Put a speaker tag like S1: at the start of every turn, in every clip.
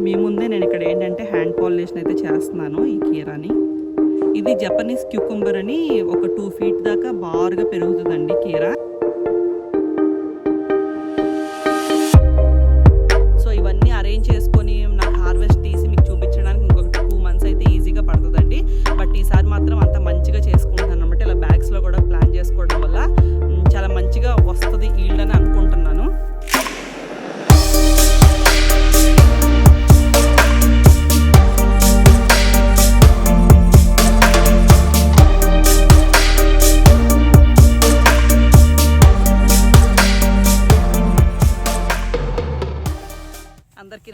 S1: మీ ముందే నేను ఇక్కడ ఏంటంటే హ్యాండ్ పాలినేషన్ అయితే చేస్తున్నాను ఈ కీరాని. ఇది జపనీస్ క్యూకుంబర్ అని ఒక టూ ఫీట్ దాకా బారుగా పెరుగుతుందండి కీరా.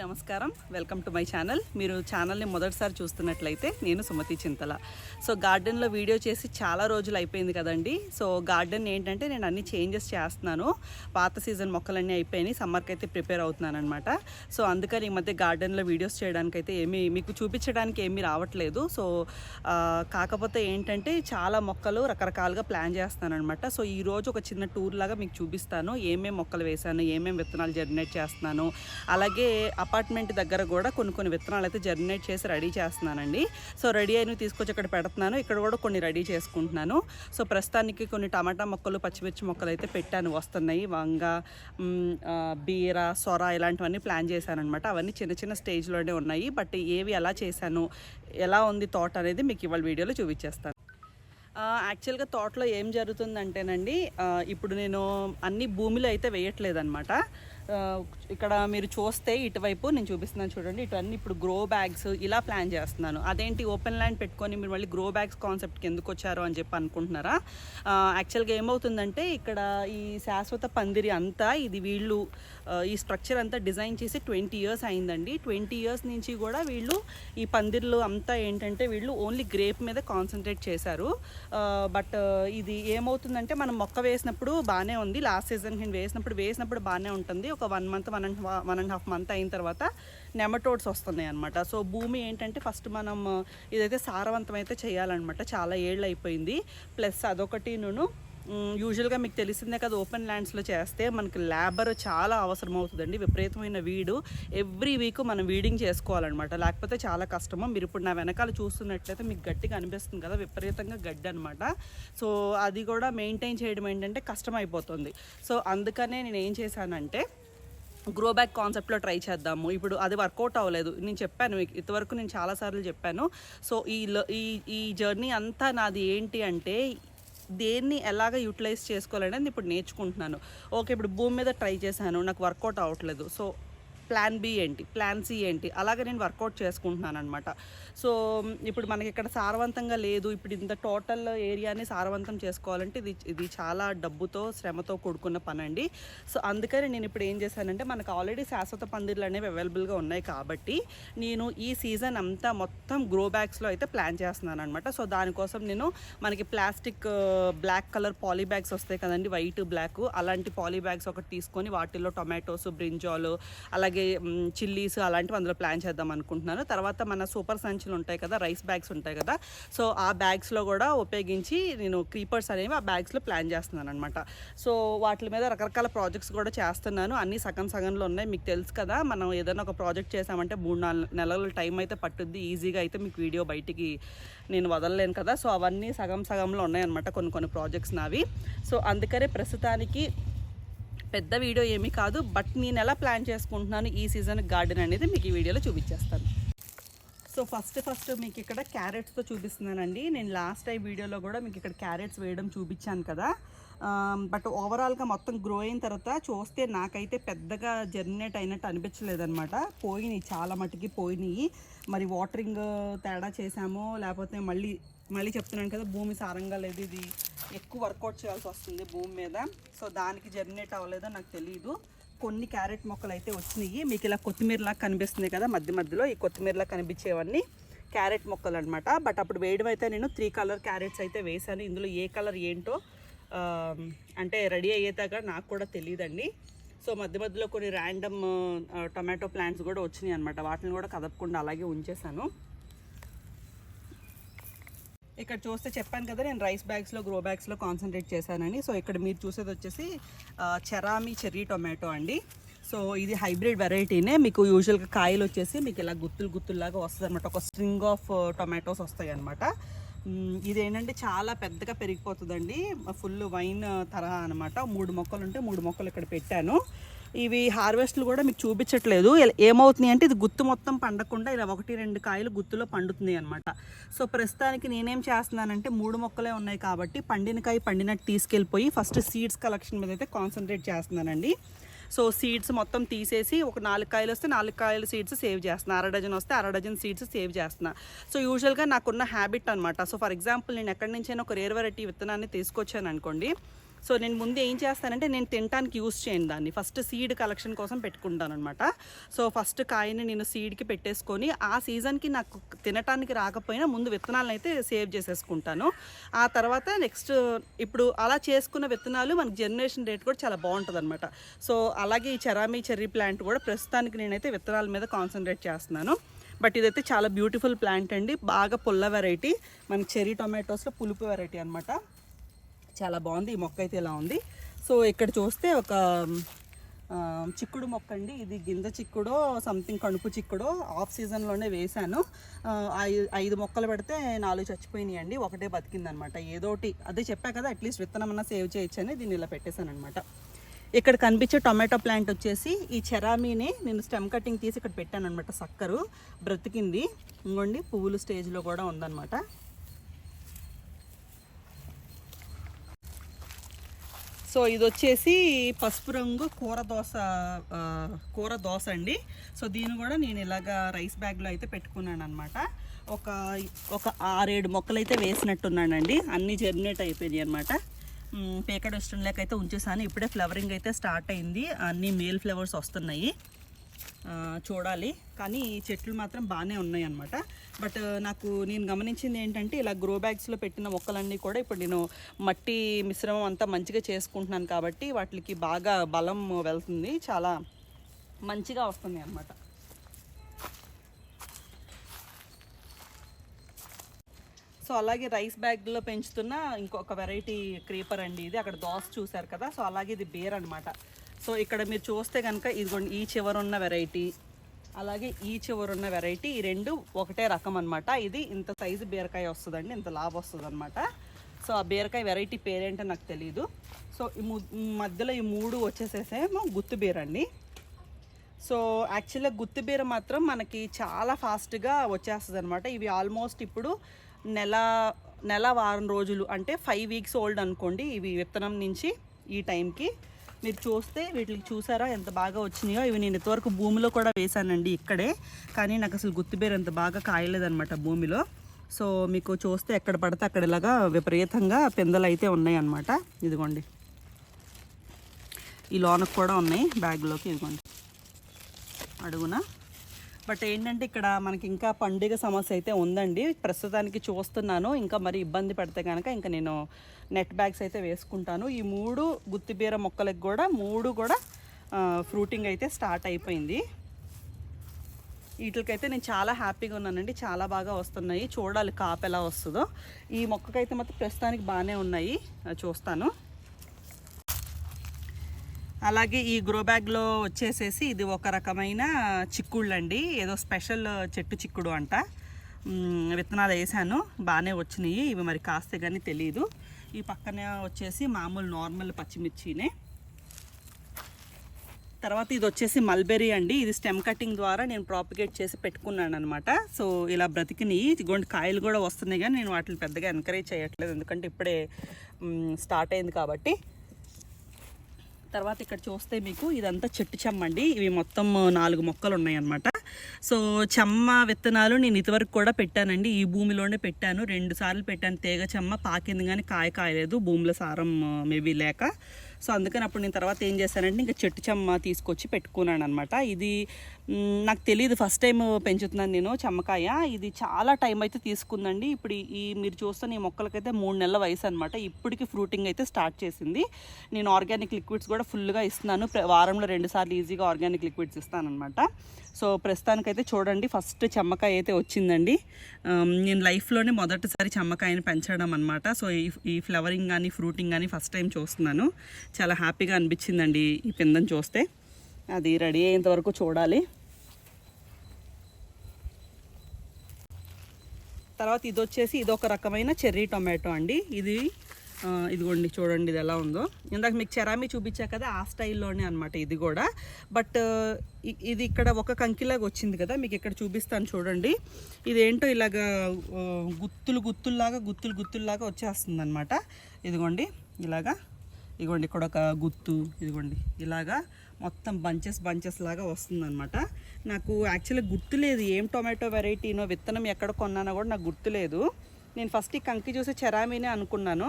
S1: నమస్కారం. వెల్కమ్ టు మై ఛానల్ మీరు ఛానల్ని మొదటిసారి చూస్తున్నట్లయితే నేను సుమతి చింతల. సో గార్డెన్లో వీడియో చేసి చాలా రోజులు అయిపోయింది కదండి. సో గార్డెన్ ఏంటంటే నేను అన్ని చేంజెస్ చేస్తున్నాను. పాత సీజన్ మొక్కలన్నీ అయిపోయినాయి. సమ్మర్కి అయితే ప్రిపేర్ అవుతున్నాను అనమాట సో అందుకని ఈ మధ్య గార్డెన్లో వీడియోస్ చేయడానికి అయితే ఏమీ మీకు చూపించడానికి ఏమీ రావట్లేదు. సో కాకపోతే ఏంటంటే చాలా మొక్కలు రకరకాలుగా ప్లాన్ చేస్తాను అనమాట సో ఈ రోజు ఒక చిన్న టూర్ లాగా మీకు చూపిస్తాను. ఏమేమి మొక్కలు వేశాను? ఏమేమి విత్తనాలు జర్మినేట్ చేస్తున్నాను? అలాగే అపార్ట్మెంట్ దగ్గర కూడా కొన్ని కొన్ని విత్తనాలు అయితే జర్మినేట్ చేసి రెడీ చేస్తున్నానండి. సో రెడీ అయినవి తీసుకొచ్చి ఇక్కడ పెడుతున్నాను. ఇక్కడ కూడా కొన్ని రెడీ చేసుకుంటున్నాను. సో ప్రస్తుతానికి కొన్ని టమాటా మొక్కలు పచ్చిమిర్చి మొక్కలు అయితే పెట్టాను. వస్తున్నాయి. వంగ బీర సొర ఇలాంటివన్నీ ప్లాన్ చేశాను అనమాట అవన్నీ చిన్న చిన్న స్టేజ్లోనే ఉన్నాయి. బట్ ఏవి ఎలా చేశాను ఎలా ఉంది తోట అనేది మీకు ఇవాళ వీడియోలో చూపించేస్తాను. యాక్చువల్గా తోటలో ఏం జరుగుతుందంటేనండి ఇప్పుడు నేను అన్ని భూమిలో అయితే వేయట్లేదు అనమాట ఇక్కడ మీరు చూస్తే ఇటువైపు నేను చూపిస్తున్నాను చూడండి. ఇటువన్నీ ఇప్పుడు గ్రో బ్యాగ్స్ ఇలా ప్లాన్ చేస్తున్నాను. అదేంటి ఓపెన్ ల్యాండ్ పెట్టుకొని మీరు మళ్ళీ గ్రో బ్యాగ్స్ కాన్సెప్ట్కి ఎందుకు వచ్చారు అని చెప్పి అనుకుంటున్నారా? యాక్చువల్గా ఏమవుతుందంటే ఇక్కడ ఈ శాశ్వత పందిరి అంతా ఇది వీళ్ళు ఈ స్ట్రక్చర్ అంతా డిజైన్ చేసి ట్వంటీ ఇయర్స్ అయిందండి. ట్వంటీ ఇయర్స్ నుంచి కూడా వీళ్ళు ఈ పందిర్లు అంతా ఏంటంటే వీళ్ళు ఓన్లీ గ్రేప్ మీద కాన్సన్ట్రేట్ చేశారు. బట్ ఇది ఏమవుతుందంటే మనం మొక్క వేసినప్పుడు బాగానే ఉంది. లాస్ట్ సీజన్ నేను వేసినప్పుడు వేసినప్పుడు బాగానే ఉంటుంది. ఒక one month one and one and half month అయిన తర్వాత నెమటోడ్స్ వస్తున్నాయి అనమాట సో భూమి ఏంటంటే ఫస్ట్ మనం ఇదైతే సారవంతం అయితే చేయాలన్నమాట. చాలా ఏళ్ళు అయిపోయింది. ప్లస్ అదొకటి నేను యూజువల్గా మీకు తెలిసిందే కదా ఓపెన్ ల్యాండ్స్లో చేస్తే మనకి లేబర్ చాలా అవసరం అవుతుందండి. విపరీతమైన వీడు ఎవ్రీ వీక్ మనం వీడింగ్ చేసుకోవాలన్నమాట. లేకపోతే చాలా కష్టము. మీరు ఇప్పుడు నా వెనకాల చూస్తున్నట్లయితే మీకు గట్టిగా అనిపిస్తుంది కదా విపరీతంగా గడ్డి అనమాట సో అది కూడా మెయింటైన్ చేయడం ఏంటంటే కష్టం అయిపోతుంది సో అందుకనే నేను ఏం చేశానంటే గ్రో బ్యాక్ కాన్సెప్ట్లో ట్రై చేద్దాము. ఇప్పుడు అది వర్కౌట్ అవ్వలేదు. నేను చెప్పాను మీకు ఇంతవరకు నేను చాలాసార్లు చెప్పాను. సో ఈ ల- ఈ ఈ జర్నీ అంతా నాది ఏంటి అంటే దేన్ని ఎలాగ యూటిలైజ్ చేసుకోవాలనేది ఇప్పుడు నేర్చుకుంటున్నాను. ఓకే ఇప్పుడు భూమి మీద ట్రై చేశాను నాకు వర్కౌట్ అవ్వట్లేదు. సో ప్లాన్ బి ఏంటి? ప్లాన్ సి ఏంటి? అలాగే నేను వర్కౌట్ చేసుకుంటున్నాను అనమాట సో ఇప్పుడు మనకి ఇక్కడ సారవంతంగా లేదు. ఇప్పుడు ఇంత టోటల్ ఏరియాని సారవంతం చేసుకోవాలంటే ఇది ఇది చాలా డబ్బుతో శ్రమతో కూడుకున్న పని అండి సో అందుకని నేను ఇప్పుడు ఏం చేశానంటే మనకు ఆల్రెడీ శాశ్వత పందిర్లు అనేవి అవైలబుల్గా ఉన్నాయి కాబట్టి నేను ఈ సీజన్ అంతా మొత్తం గ్రో బ్యాగ్స్లో అయితే ప్లాన్ చేస్తున్నాను అనమాట సో దానికోసం నేను మనకి plastic black colour poly bags వస్తాయి కదండి వైట్ బ్లాక్. అలాంటి పాలీ బ్యాగ్స్ ఒకటి తీసుకొని వాటిల్లో టొమాటోస్ బ్రింజాలు అలాగే చిల్లీస్ అలాంటివి అందులో ప్లాన్ చేద్దాం అనుకుంటున్నాను. తర్వాత మన సూపర్ సంచులు ఉంటాయి కదా రైస్ బ్యాగ్స్ ఉంటాయి కదా సో ఆ బ్యాగ్స్లో కూడా ఉపయోగించి నేను క్రీపర్స్ అనేవి ఆ బ్యాగ్స్లో ప్లాన్ చేస్తున్నాను అనమాట సో వాటి మీద రకరకాల ప్రాజెక్ట్స్ కూడా చేస్తున్నాను. అన్నీ సగం సగంలో ఉన్నాయి. మీకు తెలుసు కదా మనం ఏదైనా ఒక ప్రాజెక్ట్ చేసామంటే మూడు నాలుగు నెలల టైం అయితే పట్టుద్ది. ఈజీగా అయితే మీకు వీడియో బయటికి నేను వదలలేను కదా. సో అవన్నీ సగం సగంలో ఉన్నాయన్నమాట కొన్ని కొన్ని ప్రాజెక్ట్స్ నావి. సో అందుకనే ప్రస్తుతానికి పెద్ద వీడియో ఏమీ కాదు బట్ నేను ఎలా ప్లాన్ చేసుకుంటున్నాను ఈ సీజన్ గార్డెన్ అనేది మీకు ఈ వీడియోలో చూపించేస్తాను. సో ఫస్ట్ ఫస్ట్ మీకు ఇక్కడ క్యారెట్స్తో చూపిస్తున్నానండి. నేను లాస్ట్ టైం వీడియోలో కూడా మీకు ఇక్కడ క్యారెట్స్ వేయడం చూపించాను కదా. బట్ ఓవరాల్గా మొత్తం గ్రో అయిన తర్వాత చూస్తే నాకైతే పెద్దగా జర్నేట్ అయినట్టు అనిపించలేదన్నమాట. పోయినాయి చాలా మటుకి పోయినాయి. మరి వాటరింగ్ తేడా చేసామో లేకపోతే మళ్ళీ మళ్ళీ చెప్తున్నాను కదా భూమి సారంగా లేదు ఇది. ఎక్కువ వర్కౌట్ చేయాల్సి వస్తుంది భూమి మీద. సో దానికి జర్మినేట్ అవ్వలేదో నాకు తెలియదు కొన్ని క్యారెట్ మొక్కలు అయితే వచ్చినాయి. మీకు ఇలా కొత్తిమీరలా కనిపిస్తుంది కదా మధ్య మధ్యలో ఈ కొత్తిమీరలా కనిపించేవన్నీ క్యారెట్ మొక్కలు అనమాట బట్ అప్పుడు వేయడం అయితే నేను త్రీ కలర్ క్యారెట్స్ అయితే వేశాను. ఇందులో ఏ కలర్ ఏంటో అంటే రెడీ అయ్యేదాకా నాకు కూడా తెలియదండి సో మధ్య మధ్యలో కొన్ని ర్యాండమ్ టొమాటో ప్లాంట్స్ కూడా వచ్చినాయి అనమాట వాటిని కూడా కదపకుండా అలాగే ఉంచేసాను ఇక్కడ చూస్తే చెప్పాను కదా నేను రైస్ బ్యాగ్స్లో గ్రో బ్యాగ్స్లో కాన్సన్ట్రేట్ చేశానని. సో ఇక్కడ మీరు చూసేది వచ్చేసి చెరామి చెర్రీ టొమాటో అండి. సో ఇది హైబ్రిడ్ వెరైటీనే మీకు యూజువల్గా కాయలు వచ్చేసి మీకు ఇలా గుత్తులు గుత్తుల్లాగా వస్తుంది అనమాట ఒక స్ట్రింగ్ ఆఫ్ టొమాటోస్ వస్తాయి అనమాట ఇది ఏంటంటే చాలా పెద్దగా పెరిగిపోతుందండి. ఫుల్ వైన్ తరహా అనమాట మూడు మొక్కలు ఉంటే మూడు మొక్కలు ఇక్కడ పెట్టాను. ఇవి హార్వెస్ట్లు కూడా మీకు చూపించట్లేదు. ఏమవుతున్నాయి అంటే ఇది గుత్తు మొత్తం పండకుండా ఇలా ఒకటి రెండు కాయలు గుత్తులో పండుతుంది అనమాట సో ప్రస్తుతానికి నేనేం చేస్తున్నానంటే మూడు మొక్కలే ఉన్నాయి కాబట్టి పండిన కాయ పండినట్టు తీసుకెళ్ళిపోయి ఫస్ట్ సీడ్స్ కలెక్షన్ మీద అయితే కాన్సన్ట్రేట్ చేస్తున్నానండి. సో సీడ్స్ మొత్తం తీసేసి ఒక నాలుగు కాయలు వస్తే నాలుగు కాయల సీడ్స్ సేవ్ చేస్తున్నా. అర డజన్ వస్తే అర డజన్ సీడ్స్ సేవ్ చేస్తున్నా. సో యూజువల్గా నాకున్న హ్యాబిట్ అనమాట సో ఫర్ ఎగ్జాంపుల్ నేను ఎక్కడి నుంచైనా ఒక రేర్ వెరైటీ విత్తనాన్ని తీసుకొచ్చాను అనుకోండి. సో నేను ముందు ఏం చేస్తానంటే నేను తినడానికి యూస్ చేయను దాన్ని. ఫస్ట్ సీడ్ కలెక్షన్ కోసం పెట్టుకుంటాను అనమాట సో ఫస్ట్ కాయని నేను సీడ్కి పెట్టేసుకొని ఆ సీజన్కి నాకు తినటానికి రాకపోయినా ముందు విత్తనాలను అయితే సేవ్ చేసేసుకుంటాను. ఆ తర్వాత నెక్స్ట్ ఇప్పుడు అలా చేసుకున్న విత్తనాలు మనకి జనరేషన్ రేట్ కూడా చాలా బాగుంటుంది అనమాట సో అలాగే ఈ చెరామీ చెర్రీ ప్లాంట్ కూడా ప్రస్తుతానికి నేనైతే విత్తనాల మీద కాన్సన్ట్రేట్ చేస్తున్నాను. బట్ ఇదైతే చాలా బ్యూటిఫుల్ ప్లాంట్ అండి. బాగా పుల్ల వెరైటీ. మన చెర్రీ టొమాటోస్లో పులుపు వెరైటీ అనమాట చాలా బాగుంది. ఈ మొక్క అయితే ఇలా ఉంది. సో ఇక్కడ చూస్తే ఒక చిక్కుడు మొక్క అండి. ఇది గింజ చిక్కుడో సంథింగ్ కణుపు చిక్కుడో ఆఫ్ సీజన్లోనే వేశాను. ఐదు మొక్కలు పెడితే నాలుగు చచ్చిపోయినాయి అండి. ఒకటే బతికిందనమాట. ఏదోటి అదే చెప్పా కదా అట్లీస్ట్ విత్తనం అన్నా సేవ్ చేయొచ్చు అని దీన్ని ఇలా పెట్టేశాను అనమాట ఇక్కడ కనిపించే టొమాటో ప్లాంట్ వచ్చేసి ఈ చెరామీని నేను స్టెమ్ కటింగ్ తీసి ఇక్కడ పెట్టాను అనమాట సక్కరు బ్రతికింది. ఇంకోండి పువ్వులు స్టేజ్లో కూడా ఉందన్నమాట సో ఇది వచ్చేసి పసుపు రంగు కూర దోశ కూర దోశ అండి. సో దీన్ని కూడా నేను ఇలాగా రైస్ బ్యాగ్లో అయితే పెట్టుకున్నాను అనమాట ఒక ఒక ఆరేడు మొక్కలు అయితే వేసినట్టున్నానండి. అన్నీ జర్మినేట్ అయిపోయినాయి అనమాట పేకడ్ ఇష్టం లేకైతే ఉంచేసాను. ఇప్పుడే ఫ్లవరింగ్ అయితే స్టార్ట్ అయింది. అన్ని మేల్ ఫ్లవర్స్ వస్తున్నాయి. చూడాలి. కానీ ఈ చెట్లు మాత్రం బాగానే ఉన్నాయి అనమాట బట్ నాకు నేను గమనించింది ఏంటంటే ఇలా గ్రో బ్యాగ్స్లో పెట్టిన మొక్కలన్నీ కూడా ఇప్పుడు నేను మట్టి మిశ్రమం అంతా మంచిగా చేసుకుంటున్నాను కాబట్టి వాటికి బాగా బలం వెళ్తుంది. చాలా మంచిగా వస్తుంది అనమాట సో అలాగే రైస్ బ్యాగ్లో పెంచుతున్న ఇంకొక వెరైటీ క్రీపర్ అండి ఇది. అక్కడ దోస చూశారు కదా? సో అలాగే ఇది బేర్ అనమాట సో ఇక్కడ మీరు చూస్తే కనుక ఇదిగోండి ఈ చివరున్న వెరైటీ అలాగే ఈ చివరున్న వెరైటీ ఈ రెండు ఒకటే రకం అనమాట ఇది ఇంత సైజు బీరకాయ వస్తుందండి ఇంత లాభ వస్తుంది అనమాట సో ఆ బీరకాయ వెరైటీ పేరేంటో నాకు తెలియదు సో ఈ మధ్యలో ఈ మూడు వచ్చేసేసేమో గుత్తు బీర అండి సో యాక్చువల్గా గుత్తిబీర మాత్రం మనకి చాలా ఫాస్ట్గా వచ్చేస్తుంది అనమాట ఇవి ఆల్మోస్ట్ ఇప్పుడు నెల నెల వారం రోజులు అంటే ఫైవ్ వీక్స్ ఓల్డ్ అనుకోండి ఇవి విత్తనం నుంచి ఈ టైంకి మీరు చూస్తే వీటికి చూసారా ఎంత బాగా వచ్చినాయో? ఇవి నేను ఇంతవరకు భూమిలో కూడా వేశానండి ఇక్కడే. కానీ నాకు అసలు గుర్తుపేరు ఎంత బాగా కాయలేదనమాట భూమిలో. సో మీకు చూస్తే ఎక్కడ పడితే అక్కడ ఇలాగా విపరీతంగా పిందెలు అయితే ఉన్నాయన్నమాట. ఇదిగోండి. ఈ లోనకు కూడా ఉన్నాయి. బ్యాగ్లోకి ఇదిగోండి. అడుగున? బట్ ఏంటంటే ఇక్కడ మనకి ఇంకా పండుగ సమస్య అయితే ఉందండి. ప్రస్తుతానికి చూస్తున్నాను. ఇంకా మరి ఇబ్బంది పడితే కనుక ఇంకా నేను నెట్ బ్యాగ్స్ అయితే వేసుకుంటాను. ఈ మూడు గుత్తిబీర మొక్కలకు కూడా మూడు కూడా ఫ్రూటింగ్ అయితే స్టార్ట్ అయిపోయింది. వీటికైతే నేను చాలా హ్యాపీగా ఉన్నానండి. చాలా బాగా వస్తున్నాయి. చూడాలి కాపు ఎలా వస్తుందో. ఈ మొక్కకైతే మాత్రం ప్రస్తుతానికి బాగానే ఉన్నాయి. చూస్తాను. అలాగే ఈ గ్రో బ్యాగ్లో వచ్చేసేసి ఇది ఒక రకమైన చిక్కుళ్ళు అండి ఏదో స్పెషల్ చెట్టు చిక్కుడు అంట. విత్తనాలు వేసాను. బాగానే వచ్చినాయి. ఇవి మరి కాస్తే కానీ తెలియదు ఈ పక్కన వచ్చేసి మామూలు నార్మల్ పచ్చిమిర్చినే. తర్వాత ఇది వచ్చేసి మల్బెరీ అండి. ఇది స్టెమ్ కటింగ్ ద్వారా నేను ప్రాపిగేట్ చేసి పెట్టుకున్నాను అనమాట సో ఇలా బ్రతికినాయి. ఇదిగోండి కాయలు కూడా వస్తున్నాయి కానీ నేను వాటిని పెద్దగా ఎంకరేజ్ చేయట్లేదు. ఎందుకంటే ఇప్పుడే స్టార్ట్ అయింది కాబట్టి. తర్వాత ఇక్కడ చూస్తే మీకు ఇదంతా చెట్టు చెమ్మ అండి. ఇవి మొత్తం నాలుగు మొక్కలు ఉన్నాయి అన్నమాట సో చెమ్మ విత్తనాలు నేను ఇదివరకు కూడా పెట్టానండి. ఈ భూమిలోనే పెట్టాను. రెండు సార్లు పెట్టాను. తీగ చెమ్మ పాకింది కానీ కాయ కాయలేదు. భూమిలో సారం మేబీ లేక. సో అందుకని అప్పుడు నేను తర్వాత ఏం చేశానంటే ఇంకా చెట్టు చెమ్మ తీసుకొచ్చి పెట్టుకున్నాను అనమాట ఇది నాకు తెలియదు ఫస్ట్ టైం పెంచుతున్నాను నేను చెమ్మకాయ. ఇది చాలా టైం అయితే తీసుకుందండి. ఇప్పుడు ఈ- మీరు చూస్తున్న ఈ మొక్కలకైతే మూడు నెలల వయసు అనమాట ఇప్పటికి ఫ్రూటింగ్ అయితే స్టార్ట్ చేసింది. నేను ఆర్గానిక్ లిక్విడ్స్ కూడా ఫుల్గా ఇస్తున్నాను. వారంలో రెండు సార్లు ఈజీగా ఆర్గానిక్ లిక్విడ్స్ ఇస్తానమాట సో ప్రస్తుతానికైతే చూడండి. ఫస్ట్ చెమ్మకాయ అయితే వచ్చిందండి. నేను లైఫ్లోనే మొదటిసారి చెమ్మకాయని పెంచడం అనమాట సో ఈ ఈ ఫ్లవరింగ్ కానీ ఫ్రూటింగ్ కానీ ఫస్ట్ టైం చూస్తున్నాను. చాలా హ్యాపీగా అనిపించిందండి ఈ పిందని చూస్తే. అది రెడీ అయ్యేంత వరకు చూడాలి. తర్వాత ఇది వచ్చేసి ఇది ఒక రకమైన చెర్రీ టొమాటో అండి. ఇది ఇదిగోండి చూడండి ఇది ఎలా ఉందో. ఇందాక మీకు చెరామి చూపించా కదా ఆ స్టైల్లోనే అనమాట ఇది కూడా. బట్ ఇది ఇక్కడ ఒక కంకిలాగా వచ్చింది కదా మీకు ఇక్కడ చూపిస్తాను చూడండి. ఇదేంటో ఇలాగా గుత్తులు గుత్తుల్లాగా గుత్తులు గుత్తుల్లాగా వచ్చేస్తుంది అనమాట ఇదిగోండి ఇలాగా. ఇదిగోండి ఇక్కడ ఒక గుత్తు ఇదిగోండి. ఇలాగా మొత్తం బంచెస్ బంచెస్ లాగా వస్తుందన్నమాట. నాకు యాక్చువల్గా గుర్తులేదు ఏం టొమాటో వెరైటీనో విత్తనం ఎక్కడ కొన్నానో కూడా నాకు గుర్తులేదు నేను ఫస్ట్ ఈ కంకి చూసి చెరామీనే అనుకున్నాను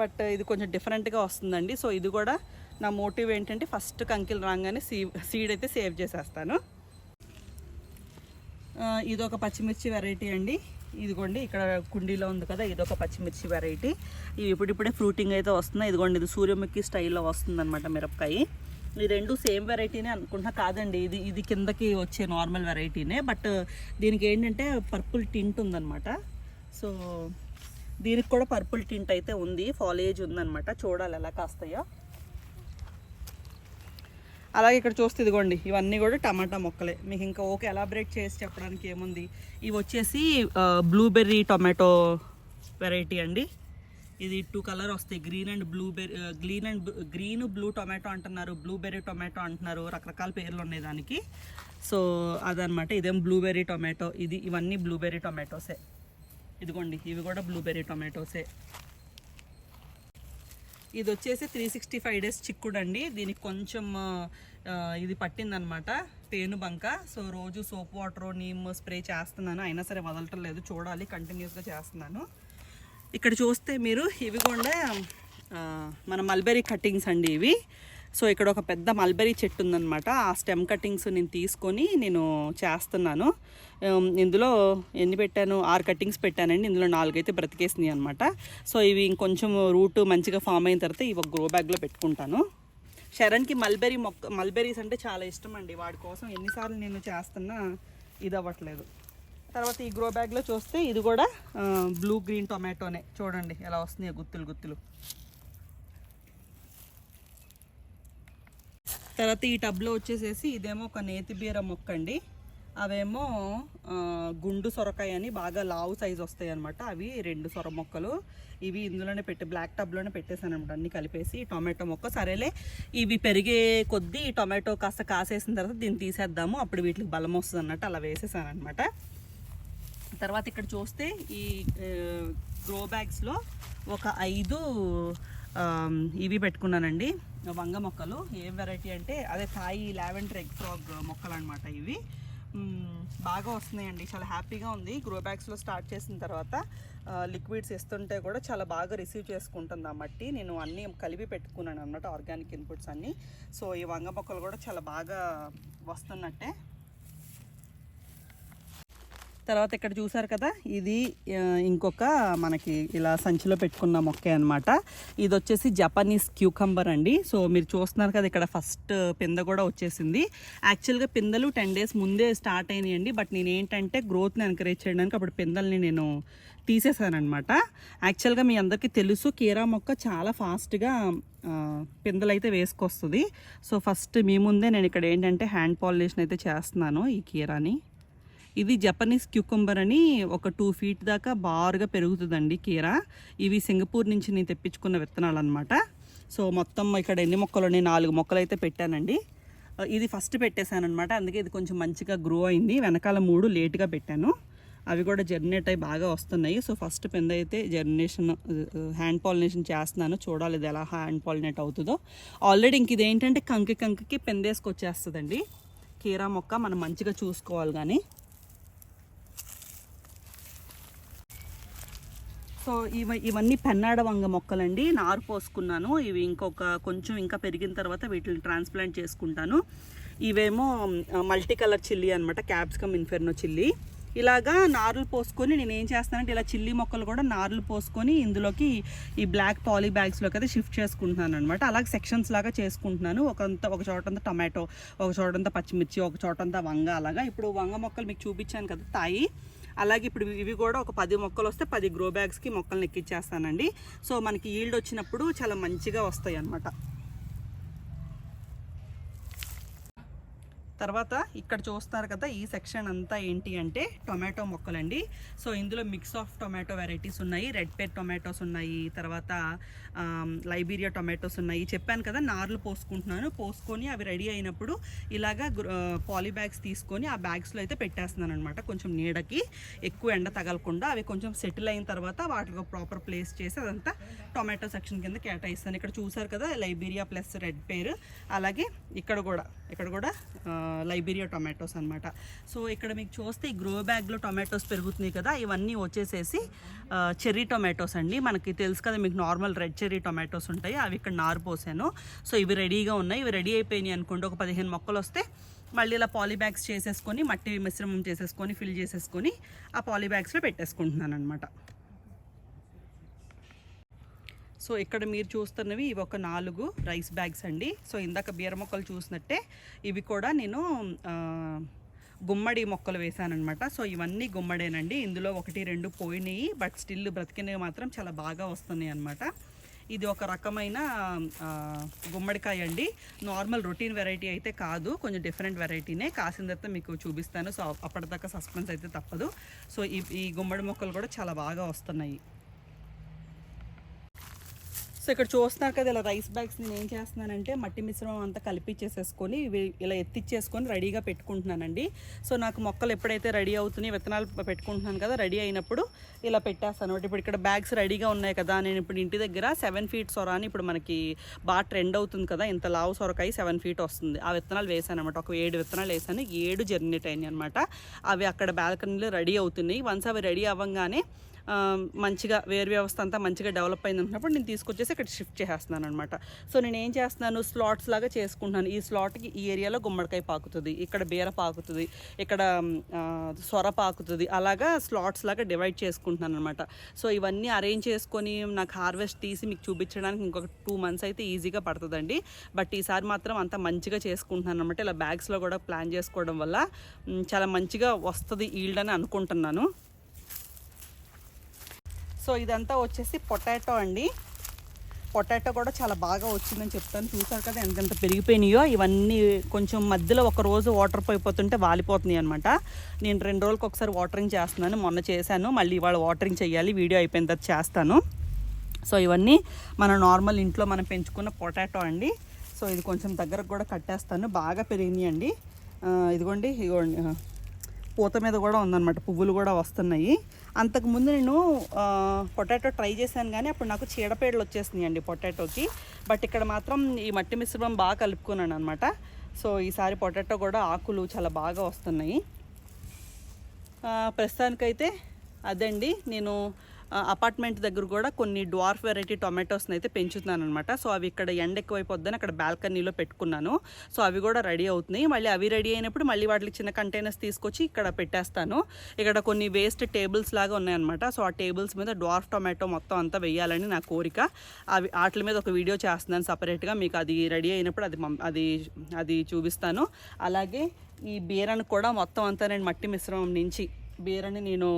S1: బట్ ఇది కొంచెం డిఫరెంట్గా వస్తుందండి. సో ఇది కూడా నా మోటివ్ ఏంటంటే ఫస్ట్ కంకిలు రాగానే సీ సీడ్ అయితే సేవ్ చేసేస్తాను. ఇది ఒక పచ్చిమిర్చి వెరైటీ అండి. ఇదిగోండి ఇక్కడ కుండీలో ఉంది కదా ఇదొక పచ్చిమిర్చి వెరైటీ ఇవి ఇప్పుడిప్పుడే ఫ్రూటింగ్ అయితే వస్తున్నాయి. ఇదిగోండి ఇది సూర్యముఖి స్టైల్లో వస్తుంది అనమాట మిరపకాయ. ఈ రెండు సేమ్ వెరైటీనే అనుకుంటున్నా. కాదండి ఇది ఇది కిందకి వచ్చే నార్మల్ వెరైటీనే బట్ దీనికి ఏంటంటే పర్పుల్ టింట్ ఉందన్నమాట. సో దీనికి కూడా పర్పుల్ టింట్ అయితే ఉంది. ఫాలేజ్ ఉందన్నమాట. చూడాలి ఎలా కాస్తాయో. అలాగే ఇక్కడ చూస్తే ఇదిగోండి ఇవన్నీ కూడా టమాటా మొక్కలే. మీకు ఇంకా ఓకే ఎలాబరేట్ చేసి చెప్పడానికి ఏముంది? ఇవి వచ్చేసి బ్లూబెర్రీ టొమాటో వెరైటీ అండి. ఇది టూ కలర్ వస్తాయి. Green and blueberry green and green blue tomato అంటున్నారు బ్లూబెర్రీ టొమాటో అంటున్నారు రకరకాల పేర్లు ఉన్నాయి దానికి. సో అదనమాట ఇదేం బ్లూబెర్రీ టొమాటో ఇది ఇవన్నీ బ్లూబెర్రీ టొమాటోసే ఇదిగోండి ఇవి కూడా బ్లూబెర్రీ టొమాటోసే ఇది వచ్చేసి త్రీ సిక్స్టీ ఫైవ్ డేస్ చిక్కుడు అండి దీనికి కొంచెం ఇది పట్టిందనమాట పేను బంక. సో రోజు సోప్ వాటర్ నీమ్ స్ప్రే చేస్తున్నాను. అయినా సరే వదలటం లేదు. చూడాలి కంటిన్యూస్గా చేస్తున్నాను. ఇక్కడ చూస్తే మీరు ఇవి కూడా మన మల్బెరీ కటింగ్స్ అండి ఇవి. సో ఇక్కడ ఒక పెద్ద మల్బెరీ చెట్టు ఉందనమాట. ఆ స్టెమ్ కటింగ్స్ నేను తీసుకొని నేను చేస్తున్నాను. ఇందులో ఎన్ని పెట్టాను? ఆరు కటింగ్స్ పెట్టానండి. ఇందులో నాలుగైతే బ్రతికేసినాయి అనమాట సో ఇవి ఇంకొంచెం రూట్ మంచిగా ఫామ్ అయిన తర్వాత ఇవి ఒక గ్రో బ్యాగ్లో పెట్టుకుంటాను. శరణ్కి మల్బెరీ మొక్క మల్బెరీస్ అంటే చాలా ఇష్టం అండి వాడి కోసం ఎన్నిసార్లు నేను చేస్తున్నా ఇది అవ్వట్లేదు. తర్వాత ఈ గ్రో బ్యాగ్లో చూస్తే ఇది కూడా బ్లూ గ్రీన్ టొమాటోనే. చూడండి ఎలా వస్తున్నాయి గుత్తులు గుత్తులు. తర్వాత ఈ టబ్లో వచ్చేసేసి ఇదేమో ఒక నేతి బీర మొక్క అండి అవేమో గుండు సొరకాయ అని బాగా లావు సైజ్ వస్తాయి అనమాట అవి రెండు సొర మొక్కలు. ఇవి ఇందులోనే పెట్టి బ్లాక్ టబ్లోనే పెట్టేశాను అనమాట అన్ని కలిపేసి టొమాటో మొక్క. సరేలే ఇవి పెరిగే కొద్దీ టొమాటో కాస్త కాసేసిన తర్వాత దీన్ని తీసేద్దాము. అప్పుడు వీటికి బలం వస్తుంది అన్నట్టు అలా వేసేసాను అనమాట తర్వాత ఇక్కడ చూస్తే ఈ గ్రో బ్యాగ్స్లో ఒక ఐదు ఇవి పెట్టుకున్నానండి. వంగ మొక్కలు. ఏ వెరైటీ అంటే అదే థాయి లావెండర్ ఎగ్ ఫ్రాగ్ మొక్కలు అనమాట ఇవి. బాగా వస్తున్నాయండి. చాలా హ్యాపీగా ఉంది. గ్రో బ్యాగ్స్లో స్టార్ట్ చేసిన తర్వాత లిక్విడ్స్ ఇస్తుంటే కూడా చాలా బాగా రిసీవ్ చేసుకుంటుంది ఆ మట్టి. నేను అన్నీ కలిపి పెట్టుకున్నాను అనమాట ఆర్గానిక్ ఇన్పుట్స్ అన్నీ. సో ఈ వంగ మొక్కలు కూడా చాలా బాగా వస్తున్నట్టే. తర్వాత ఇక్కడ చూసారు కదా ఇది ఇంకొక మనకి ఇలా సంచిలో పెట్టుకున్న మొక్కే అనమాట ఇది వచ్చేసి జపనీస్ క్యూకంబర్ అండి. సో మీరు చూస్తున్నారు కదా ఇక్కడ ఫస్ట్ పింద కూడా వచ్చేసింది. యాక్చువల్గా పిందలు టెన్ డేస్ ముందే స్టార్ట్ అయినాయండి బట్ నేను ఏంటంటే గ్రోత్ని ఎంకరేజ్ చేయడానికి అప్పుడు పిందల్ని నేను తీసేసానమాట యాక్చువల్గా మీ అందరికీ తెలుసు కీరా మొక్క చాలా ఫాస్ట్గా పిందలైతే వేసుకొస్తుంది. సో ఫస్ట్ మీ ముందే నేను ఇక్కడ ఏంటంటే హ్యాండ్ పాలినేషన్ అయితే చేస్తున్నాను ఈ కీరాని. ఇది జపనీస్ క్యూకంబర్ అని ఒక టూ ఫీట్ దాకా బారుగా పెరుగుతుందండి కీర. ఇవి సింగపూర్ నుంచి నేను తెప్పించుకున్న విత్తనాలు అనమాట సో మొత్తం ఇక్కడ ఎన్ని మొక్కలు ఉన్నాయి? నాలుగు మొక్కలు అయితే పెట్టానండి ఇది ఫస్ట్ పెట్టేశాను అనమాట అందుకే ఇది కొంచెం మంచిగా గ్రో అయింది. వెనకాల మూడు లేట్గా పెట్టాను. అవి కూడా జర్నేట్ అయి బాగా వస్తున్నాయి. సో ఫస్ట్ పెంద అయితే జర్నేషన్ హ్యాండ్ పాలినేషన్ చేస్తున్నాను. చూడాలి ఇది ఎలా హ్యాండ్ పాలినేట్ అవుతుందో. ఆల్రెడీ ఇంక ఇదేంటంటే కంకి కంకికి పెందేసుకొచ్చేస్తుందండి. కీరా మొక్క మనం మంచిగా చూసుకోవాలి కానీ. సో ఇవ ఇవన్నీ పెన్నాడ వంగ మొక్కలండి. నారు పోసుకున్నాను. ఇవి ఇంకొక కొంచెం ఇంకా పెరిగిన తర్వాత వీటిని ట్రాన్స్ప్లాంట్ చేసుకుంటాను. ఇవేమో మల్టీ కలర్ చిల్లీ అనమాట క్యాప్సికమ్ ఇన్ఫెర్నో చిల్లీ. ఇలాగా నారులు పోసుకొని నేను ఏం చేస్తానంటే ఇలా చిల్లీ మొక్కలు కూడా నారులు పోసుకొని ఇందులోకి ఈ బ్లాక్ పాలీ బ్యాగ్స్లోకి అయితే షిఫ్ట్ చేసుకుంటున్నాను అనమాట అలాగే సెక్షన్స్ లాగా చేసుకుంటున్నాను. ఒకంత ఒక చోటంతా టమాటో ఒక చోటంతా పచ్చిమిర్చి ఒక చోటంతా వంగ అలాగా. ఇప్పుడు వంగ మొక్కలు మీకు చూపించాను కదా తాయి. అలాగే ఇప్పుడు ఇవి కూడా ఒక పది మొక్కలు వస్తే పది గ్రో బ్యాగ్స్కి మొక్కలను ఎక్కిచ్చేస్తానండి. సో మనకి ఈల్డ్ వచ్చినప్పుడు చాలా మంచిగా వస్తాయి అన్నమాట తర్వాత ఇక్కడ చూస్తున్నారు కదా ఈ సెక్షన్ అంతా ఏంటి అంటే టొమాటో మొక్కలండి. సో ఇందులో మిక్స్ ఆఫ్ టొమాటో వెరైటీస్ ఉన్నాయి. రెడ్ పేర్ టొమాటోస్ ఉన్నాయి. తర్వాత లైబీరియా టొమాటోస్ ఉన్నాయి. చెప్పాను కదా నార్లు పోసుకుంటున్నాను. పోసుకొని అవి రెడీ అయినప్పుడు ఇలాగా పాలీ బ్యాగ్స్ తీసుకొని ఆ బ్యాగ్స్లో అయితే పెట్టేస్తున్నాను అనమాట కొంచెం నీడకి ఎక్కువ ఎండ తగలకుండా అవి కొంచెం సెటిల్ అయిన తర్వాత వాటికి ప్రాపర్ ప్లేస్ చేసి అదంతా టొమాటో సెక్షన్ కింద కేటాయిస్తాను. ఇక్కడ చూసారు కదా లైబీరియా ప్లస్ రెడ్ పేర్. అలాగే ఇక్కడ కూడా ఇక్కడ కూడా లైబీరియా టొమాటోస్ అనమాట సో ఇక్కడ మీకు చూస్తే ఈ గ్రో బ్యాగ్లో టొమాటోస్ పెరుగుతున్నాయి కదా ఇవన్నీ వచ్చేసేసి చెర్రీ టొమాటోస్ అండి. మనకి తెలుసు కదా మీకు నార్మల్ రెడ్ చెర్రీ టొమాటోస్ ఉంటాయి అవి ఇక్కడ నారు పోసాను. సో ఇవి రెడీగా ఉన్నాయి. ఇవి రెడీ అయిపోయినాయి అనుకోండి ఒక పదిహేను మొక్కలు వస్తే మళ్ళీ ఇలా పాలీబ్యాగ్స్ చేసేసుకొని మట్టి మిశ్రమం చేసేసుకొని ఫిల్ చేసేసుకొని ఆ పాలీబ్యాగ్స్లో పెట్టేసుకుంటున్నాను అనమాట సో ఇక్కడ మీరు చూస్తున్నవి ఇవి ఒక నాలుగు రైస్ బ్యాగ్స్ అండి. సో ఇందాక బీర మొక్కలు చూసినట్టే ఇవి కూడా నేను గుమ్మడి మొక్కలు వేశానమాట సో ఇవన్నీ గుమ్మడేనండి. ఇందులో ఒకటి రెండు పోయినాయి. బట్ స్టిల్ బ్రతికినవి మాత్రం చాలా బాగా వస్తున్నాయి అనమాట ఇది ఒక రకమైన గుమ్మడికాయ అండి. నార్మల్ రొటీన్ వెరైటీ అయితే కాదు. కొంచెం డిఫరెంట్ వెరైటీనే. కాసిన తర్వాత మీకు చూపిస్తాను. సో అప్పటిదాకా సస్పెన్స్ అయితే తప్పదు. సో ఈ ఈ గుమ్మడి మొక్కలు కూడా చాలా బాగా వస్తున్నాయి. సో ఇక్కడ చూస్తున్నారు కదా ఇలా రైస్ బ్యాగ్స్ నేను ఏం చేస్తున్నానంటే మట్టి మిశ్రమం అంతా కలిపించేసేసుకొని ఇవి ఇలా ఎత్తిచ్చేసుకొని రెడీగా పెట్టుకుంటున్నానండి. సో నాకు మొక్కలు ఎప్పుడైతే రెడీ అవుతున్నాయి విత్తనాలు పెట్టుకుంటున్నాను కదా రెడీ అయినప్పుడు ఇలా పెట్టేస్తాను. అనమాట ఇప్పుడు ఇక్కడ బ్యాగ్స్ రెడీగా ఉన్నాయి కదా నేను ఇప్పుడు ఇంటి దగ్గర సెవెన్ ఫీట్ సొర అని ఇప్పుడు మనకి బాగా ట్రెండ్ అవుతుంది కదా ఇంత లావు సొరకాయ సెవెన్ ఫీట్ వస్తుంది. ఆ విత్తనాలు వేసాను అనమాట ఒక ఏడు విత్తనాలు వేసాను. ఏడు జర్నేట్ అయినాయి అనమాట అవి అక్కడ బాల్కనీలో రెడీ అవుతున్నాయి. వన్స్ అవి రెడీ అవ్వగానే మంచిగా వేరు వ్యవస్థ అంతా మంచిగా డెవలప్ అయింది అనుకున్నప్పుడు నేను తీసుకొచ్చేసి ఇక్కడ షిఫ్ట్ చేసేస్తున్నాను అనమాట సో నేను ఏం చేస్తున్నాను? స్లాట్స్ లాగా చేసుకుంటున్నాను. ఈ స్లాట్కి ఈ ఏరియాలో గుమ్మడికాయ పాకుతుంది. ఇక్కడ బీర పాకుతుంది. ఇక్కడ సొర పాకుతుంది. అలాగా స్లాట్స్ లాగా డివైడ్ చేసుకుంటున్నాను అనమాట సో ఇవన్నీ అరేంజ్ చేసుకొని నాకు హార్వెస్ట్ తీసి మీకు చూపించడానికి ఇంకొక టూ మంత్స్ అయితే ఈజీగా పడుతుందండి. బట్ ఈసారి మాత్రం అంత మంచిగా చేసుకుంటున్నాను అనమాట ఇలా బ్యాగ్స్లో కూడా ప్లాన్ చేసుకోవడం వల్ల చాలా మంచిగా వస్తుంది ఈల్డ్ అని అనుకుంటున్నాను. సో ఇదంతా వచ్చేసి పొటాటో అండి. పొటాటో కూడా చాలా బాగా వచ్చిందని చెప్తాను. చూసారు కదా ఎంతెంత పెరిగిపోయినాయో. ఇవన్నీ కొంచెం మధ్యలో ఒక రోజు వాటర్ పోయిపోతుంటే వాలిపోతున్నాయి అనమాట నేను రెండు రోజులకు ఒకసారి వాటరింగ్ చేస్తున్నాను. మొన్న చేశాను. మళ్ళీ ఇవాళ వాటరింగ్ చేయాలి. వీడియో అయిపోయిన తర్వాత చేస్తాను. సో ఇవన్నీ మన నార్మల్ ఇంట్లో మనం పెంచుకున్న పొటాటో అండి. సో ఇది కొంచెం దగ్గరకు కూడా కట్టేస్తాను. బాగా పెరిగినాయి అండి ఇదిగోండి. ఇదిగోండి. పూత మీద కూడా ఉందన్నమాట. పువ్వులు కూడా వస్తున్నాయి. అంతకుముందు నేను పొటాటో ట్రై చేశాను కానీ అప్పుడు నాకు చీడపేడలు వచ్చేసినాయి అండి పొటాటోకి. బట్ ఇక్కడ మాత్రం ఈ మట్టి మిశ్రమం బాగా కలుపుకున్నాను అనమాట సో ఈసారి పొటాటో కూడా ఆకులు చాలా బాగా వస్తున్నాయి. ప్రస్తుతానికైతే అదండి. నేను అపార్ట్మెంట్ దగ్గర కూడా కొన్ని డ్వార్ఫ్ వెరైటీ టొమాటోస్ని అయితే పెంచుతున్నాను అనమాట సో అవి ఇక్కడ ఎండ ఎక్కువైపోద్దని అక్కడ బాల్కనీలో పెట్టుకున్నాను. సో అవి కూడా రెడీ అవుతున్నాయి. మళ్ళీ అవి రెడీ అయినప్పుడు మళ్ళీ వాటికి చిన్న కంటైనర్స్ తీసుకొచ్చి ఇక్కడ పెట్టేస్తాను. ఇక్కడ కొన్ని వేస్ట్ టేబుల్స్ లాగా ఉన్నాయన్నమాట. సో ఆ టేబుల్స్ మీద డ్వార్ఫ్ టొమాటో మొత్తం అంతా వేయాలని నా కోరిక. అవి వాటి మీద ఒక వీడియో చేస్తున్నాను సపరేట్గా మీకు అది రెడీ అయినప్పుడు అది అది అది చూపిస్తాను. అలాగే ఈ బీరను కూడా మొత్తం అంతా నేను మట్టి మిశ్రమం నుంచి బీరని నేను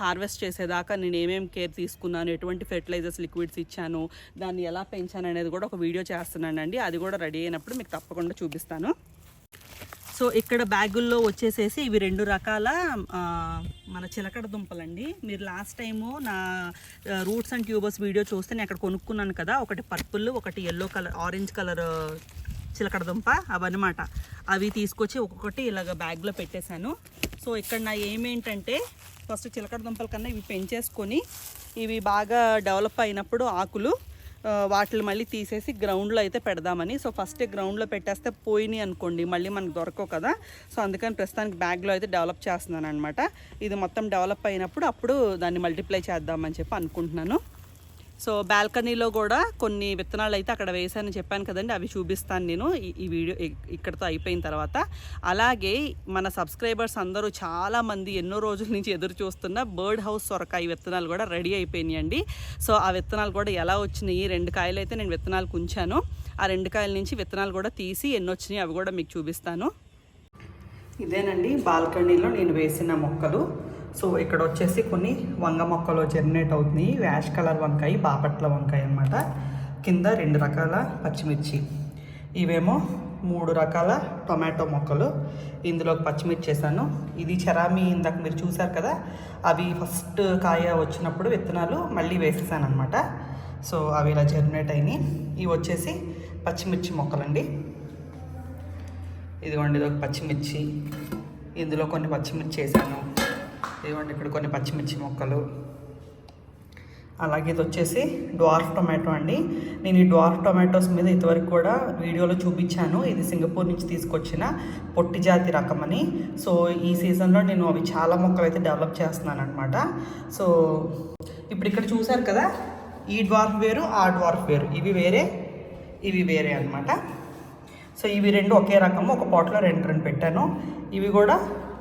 S1: హార్వెస్ట్ చేసేదాకా నేను ఏమేమి కేర్ తీసుకున్నాను ఎటువంటి ఫెర్టిలైజర్స్ లిక్విడ్స్ ఇచ్చాను దాన్ని ఎలా పెంచాను అనేది కూడా ఒక వీడియో చేస్తున్నానండి. అది కూడా రెడీ అయినప్పుడు మీకు తప్పకుండా చూపిస్తాను. సో ఇక్కడ బ్యాగుల్లో వచ్చేసేసి ఇవి రెండు రకాల మన చిలకడ దుంపలండి. మీరు లాస్ట్ టైము నా రూట్స్ అండ్ ట్యూబర్స్ వీడియో చూస్తే నేను అక్కడ కొనుక్కున్నాను కదా ఒకటి పర్పుల్ ఒకటి ఎల్లో కలర్ ఆరెంజ్ కలర్ చిలకడ దుంప అవన్నమాట. అవి తీసుకొచ్చి ఒక్కొక్కటి ఇలాగ బ్యాగ్లో పెట్టేశాను. సో ఇక్కడ నా ఏమేంటంటే ఫస్ట్ చిలకడ దుంపల కన్నా ఇవి పెంచేసుకొని ఇవి బాగా డెవలప్ అయినప్పుడు ఆకులు వాటిని మళ్ళీ తీసేసి గ్రౌండ్లో అయితే పెడదామని. సో ఫస్ట్ గ్రౌండ్లో పెట్టేస్తే పోయినాయి అనుకోండి మళ్ళీ మనకు దొరకవు కదా. సో అందుకని ప్రస్తుతానికి బ్యాగ్లో అయితే డెవలప్ చేస్తున్నాను అనమాట ఇది మొత్తం డెవలప్ అయినప్పుడు అప్పుడు దాన్ని మల్టిప్లై చేద్దామని చెప్పి అనుకుంటున్నాను. సో బాల్కనీలో కూడా కొన్ని విత్తనాలు అయితే అక్కడ వేసానని చెప్పాను కదండి. అవి చూపిస్తాను నేను. ఈ- వీడియో ఇక్కడతో అయిపోయిన తర్వాత. అలాగే మన సబ్స్క్రైబర్స్ అందరూ చాలామంది ఎన్నో రోజుల నుంచి ఎదురు చూస్తున్న బర్డ్ హౌస్ సొరకాయ విత్తనాలు కూడా రెడీ అయిపోయినాయండి. సో ఆ విత్తనాలు కూడా ఎలా వచ్చినాయి? రెండు కాయలు అయితే నేను విత్తనాలు ఉంచాను ఆ రెండు కాయల నుంచి విత్తనాలు కూడా తీసి ఎన్ని వచ్చినాయి అవి కూడా మీకు చూపిస్తాను. ఇదేనండి బాల్కనీలో నేను వేసిన మొక్కలు. సో ఇక్కడ వచ్చేసి కొన్ని వంగ మొక్కలు జెర్మినేట్ అవుతున్నాయి. యాష్ కలర్ వంకాయ బాపట్ల వంకాయ అన్నమాట. కింద రెండు రకాల పచ్చిమిర్చి. ఇవేమో మూడు రకాల టొమాటో మొక్కలు. ఇందులో పచ్చిమిర్చి చేశాను ఇది చరామి ఇందాక మీరు చూసారు కదా అవి ఫస్ట్ కాయ వచ్చినప్పుడు విత్తనాలు మళ్ళీ వేసేసాను అనమాట సో అవి ఇలా జర్మినేట్ అయినాయి. ఇవి వచ్చేసి పచ్చిమిర్చి మొక్కలండి. ఇదిగోండి ఇది ఒక పచ్చిమిర్చి. ఇందులో కొన్ని పచ్చిమిర్చి వేసాను. ఇవ్వండి ఇక్కడ కొన్ని పచ్చిమిర్చి మొక్కలు. అలాగే ఇది వచ్చేసి డ్వార్ఫ్ టొమాటో అండి. నేను ఈ డ్వార్ఫ్ టొమాటోస్ మీద ఇంతవరకు కూడా వీడియోలో చూపించాను. ఇది సింగపూర్ నుంచి తీసుకొచ్చిన పొట్టి జాతి రకం అని. సో ఈ సీజన్లో నేను అవి చాలా మొక్కలు అయితే డెవలప్ చేస్తున్నాను అనమాట సో ఇప్పుడు ఇక్కడ చూసారు కదా ఈ డ్వార్ఫ్ వేరు ఆ డ్వార్ఫ్ వేరు. ఇవి వేరే ఇవి వేరే అనమాట సో ఇవి రెండు ఒకే రకం ఒక పాట్లో రెండు రెండు పెట్టాను. ఇవి కూడా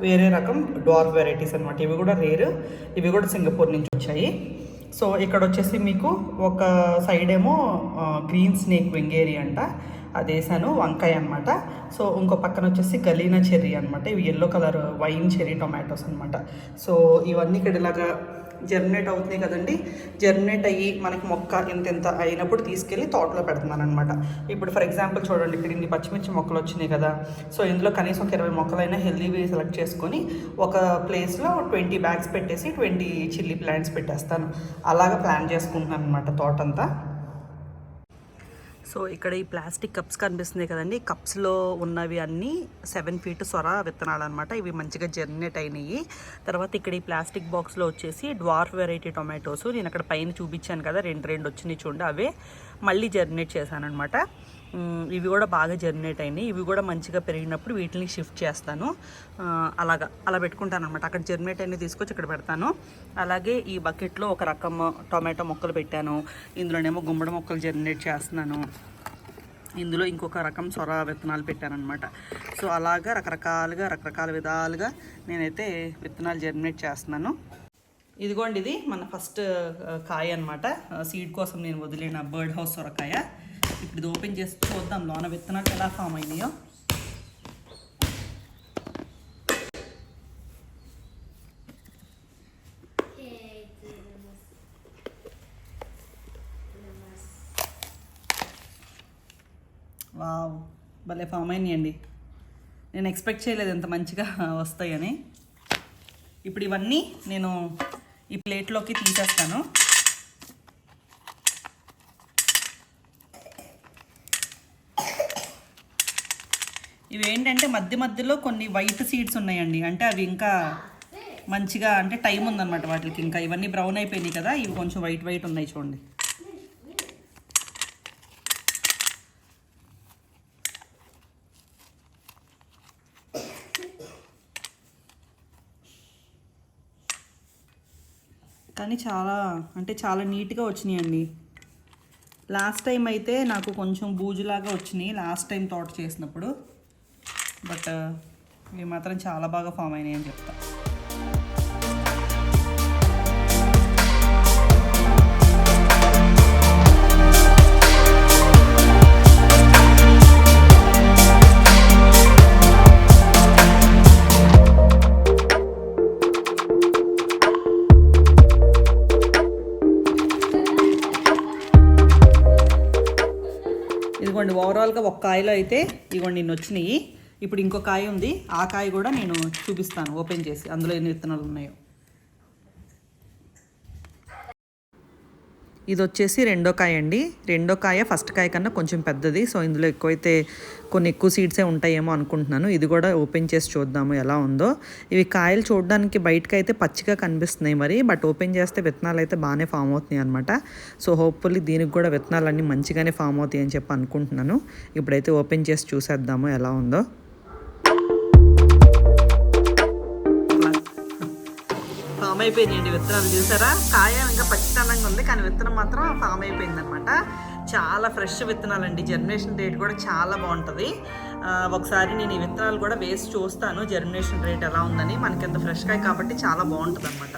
S1: వేరే రకం డార్క్ వెరైటీస్ అనమాట ఇవి కూడా రేరు ఇవి కూడా సింగపూర్ నుంచి వచ్చాయి. సో ఇక్కడ వచ్చేసి మీకు ఒక సైడ్ ఏమో గ్రీన్ స్నేక్ వెంగేరి అంట. అది వేసాను వంకాయ అనమాట సో ఇంకో పక్కన వచ్చేసి గలీనా చెర్రీ అనమాట ఇవి yellow colour vine cherry tomatoes అనమాట సో ఇవన్నీ ఇక్కడ ఇలాగా జర్మినేట్ అవుతున్నాయి కదండి. జర్మినేట్ అయ్యి మనకి మొక్క ఇంత ఇంత అయినప్పుడు తీసుకెళ్ళి తోటలో పెడుతున్నాను అనమాట ఇప్పుడు ఫర్ ఎగ్జాంపుల్ చూడండి ఇక్కడ ఇన్ని పచ్చిమిర్చి మొక్కలు వచ్చినాయి కదా. సో ఇందులో కనీసం ఒక ఇరవై మొక్కలైనా హెల్దీవి సెలెక్ట్ చేసుకొని ఒక ప్లేస్లో ట్వంటీ బ్యాగ్స్ పెట్టేసి ట్వంటీ చిల్లీ ప్లాంట్స్ పెట్టేస్తాను. అలాగా ప్లాన్ చేసుకుంటున్నాను అనమాట తోటంతా. సో ఇక్కడ ఈ ప్లాస్టిక్ కప్స్ కనిపిస్తున్నాయి కదండి. కప్స్లో ఉన్నవి అన్నీ సెవెన్ ఫీట్ సొర విత్తనాలు అనమాట ఇవి మంచిగా జర్నేట్ అయినాయి. తర్వాత ఇక్కడ ఈ ప్లాస్టిక్ బాక్స్లో వచ్చేసి డ్వార్ఫ్ వెరైటీ టొమాటోస్ నేను అక్కడ పైన చూపించాను కదా రెండు రెండు వచ్చినాయి చూడండి అవే. మళ్ళీ జర్నేట్ చేశాను అనమాట ఇవి కూడా బాగా జర్మినేట్ అయినాయి. ఇవి కూడా మంచిగా పెరిగినప్పుడు వీటిని షిఫ్ట్ చేస్తాను. అలాగా అలా పెట్టుకుంటాను అనమాట అక్కడ జర్మినేట్ అయినవి తీసుకొచ్చి ఇక్కడ పెడతాను. అలాగే ఈ బకెట్లో ఒక రకం టొమాటో మొక్కలు పెట్టాను. ఇందులోనేమో గుమ్మడి మొక్కలు జర్మినేట్ చేస్తున్నాను. ఇందులో ఇంకొక రకం సొర విత్తనాలు పెట్టానమాట సో అలాగా రకరకాలుగా రకరకాల విధాలుగా నేనైతే విత్తనాలు జర్మినేట్ చేస్తున్నాను. ఇదిగోండి ఇది మన ఫస్ట్ కాయ అనమాట సీడ్ కోసం నేను వదిలిన బర్డ్ హౌస్ సొరకాయ. ఇప్పుడు ఇది ఓపెన్ చేసి చూద్దాం లోన విత్తనాలు ఎలా ఫామ్ అయినాయో. వావ్ భలే ఫామ్ అయినాయండి. నేను ఎక్స్పెక్ట్ చేయలేదు ఎంత మంచిగా వస్తాయని. ఇప్పుడు ఇవన్నీ నేను ఈ ప్లేట్లోకి తీసేస్తాను. ఇవి ఏంటంటే మధ్య మధ్యలో కొన్ని వైట్ సీడ్స్ ఉన్నాయండి. అంటే అవి ఇంకా మంచిగా అంటే టైం ఉందన్నమాట వాటికి ఇంకా. ఇవన్నీ బ్రౌన్ అయిపోయినాయి కదా ఇవి కొంచెం వైట్ వైట్ ఉన్నాయి చూడండి. కానీ చాలా అంటే చాలా నీట్గా వచ్చినాయండి. లాస్ట్ టైం అయితే నాకు కొంచెం బూజులాగా వచ్చినాయి. లాస్ట్ టైం తోట చేసినప్పుడు. బట్ ఇవి మాత్రం చాలా బాగా ఫామ్ అయినాయి అని చెప్తా. ఇదిగోండి ఓవరాల్గా ఒక్క కాయలో అయితే ఇదిగోండి ఇన్ని వచ్చినాయి ఇప్పుడు ఇంకో కాయ ఉంది. ఆ కాయ కూడా నేను చూపిస్తాను. ఓపెన్ చేసి అందులో ఎన్ని విత్తనాలు ఉన్నాయో. ఇది వచ్చేసి రెండో కాయ అండి. రెండో కాయ ఫస్ట్ కాయ కన్నా కొంచెం పెద్దది. సో ఇందులో ఎక్కువైతే కొన్ని ఎక్కువ సీడ్సే ఉంటాయేమో అనుకుంటున్నాను. ఇది కూడా ఓపెన్ చేసి చూద్దాము ఎలా ఉందో. ఇవి కాయలు చూడడానికి బయటకు అయితే పచ్చిగా కనిపిస్తున్నాయి మరి. బట్ ఓపెన్ చేస్తే విత్తనాలు అయితే బాగానే ఫామ్ అవుతున్నాయి అనమాట సో హోప్ఫుల్లీ దీనికి కూడా విత్తనాలన్నీ మంచిగానే ఫామ్ అవుతాయి అని చెప్పి అనుకుంటున్నాను. ఇప్పుడైతే ఓపెన్ చేసి చూసేద్దాము ఎలా ఉందో. ఫామ్ అయిపోయినాయండి విత్తనాలు. చూసారా? కాయ ఇంకా పచ్చితనంగా ఉంది కానీ విత్తనం మాత్రం ఫామ్ అయిపోయింది అనమాట చాలా ఫ్రెష్ విత్తనాలు అండి జర్మినేషన్ రేట్ కూడా చాలా బాగుంటుంది. ఒకసారి నేను ఈ విత్తనాలు కూడా వేసి చూస్తాను జర్మినేషన్ రేట్ ఎలా ఉందని. మనకి ఎంత ఫ్రెష్గా కాబట్టి చాలా బాగుంటుంది అనమాట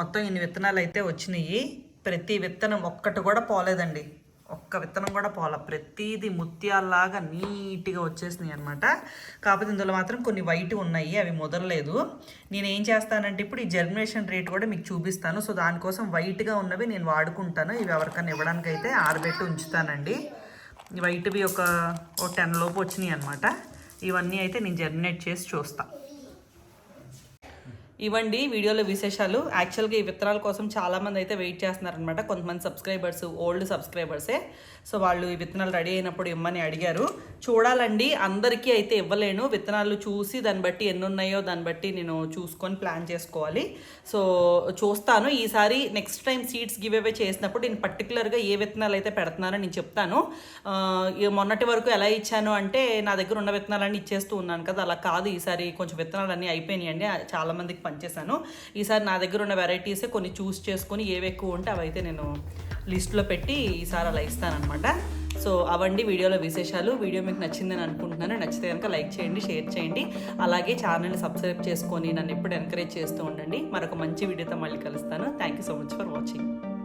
S1: మొత్తం ఇన్ని విత్తనాలు అయితే వచ్చినాయి. ప్రతి విత్తనం ఒక్కటి కూడా పోలేదండి. ఒక్క విత్తనం కూడా పోల. ప్రతిదీ ముత్యాల్లాగా నీట్గా వచ్చేసినాయి అనమాట కాకపోతే ఇందులో మాత్రం కొన్ని వైట్ ఉన్నాయి. అవి ముదరలేదు. నేను ఏం చేస్తానంటే ఇప్పుడు ఈ జర్మినేషన్ రేట్ కూడా మీకు చూపిస్తాను. సో దానికోసం వైట్గా ఉన్నవి నేను వాడుకుంటాను. ఇవి ఎవరికైనా ఇవ్వడానికి అయితే ఆరబెట్టి ఉంచుతానండి. ఈ వైట్వి ఒక ఒక టెన్ లోపు వచ్చినాయి అనమాట ఇవన్నీ అయితే నేను జర్మినేట్ చేసి చూస్తాను ఇవ్వండి వీడియోలో విశేషాలు. యాక్చువల్గా ఈ విత్తనాల కోసం చాలామంది అయితే వెయిట్ చేస్తున్నారనమాట కొంతమంది సబ్స్క్రైబర్స్ ఓల్డ్ సబ్స్క్రైబర్సే సో వాళ్ళు ఈ విత్తనాలు రెడీ అయినప్పుడు ఇమ్మని అడిగారు. చూడాలండి అందరికీ అయితే ఇవ్వలేను. విత్తనాలు చూసి దాన్ని బట్టి ఎన్ని ఉన్నాయో దాన్ని బట్టి నేను చూసుకొని ప్లాన్ చేసుకోవాలి. సో చూస్తాను. ఈసారి next time seeds give away చేసినప్పుడు నేను పర్టికులర్గా ఏ విత్తనాలు అయితే పెడుతున్నానో నేను చెప్తాను. మొన్నటి వరకు ఎలా ఇచ్చాను అంటే నా దగ్గర ఉన్న విత్తనాలన్నీ ఇచ్చేస్తూ ఉన్నాను కదా. అలా కాదు ఈసారి కొంచెం విత్తనాలన్నీ అయిపోయినాయండి. చాలామందికి పనిచేశాను. ఈసారి నా దగ్గర ఉన్న వెరైటీసే కొన్ని చూస్ చేసుకొని ఏవి ఎక్కువ ఉంటే అవైతే నేను లిస్ట్లో పెట్టి ఈసారి అలా ఇస్తానమాట సో అవండి వీడియోలో విశేషాలు. వీడియో మీకు నచ్చిందని అనుకుంటున్నాను. నచ్చితే కనుక లైక్ చేయండి షేర్ చేయండి. అలాగే ఛానల్ని సబ్స్క్రైబ్ చేసుకొని నన్ను ఎప్పుడు ఎంకరేజ్ చేస్తూ ఉండండి. మరొక మంచి వీడియోతో మళ్ళీ కలుస్తాను. Thank you so much for watching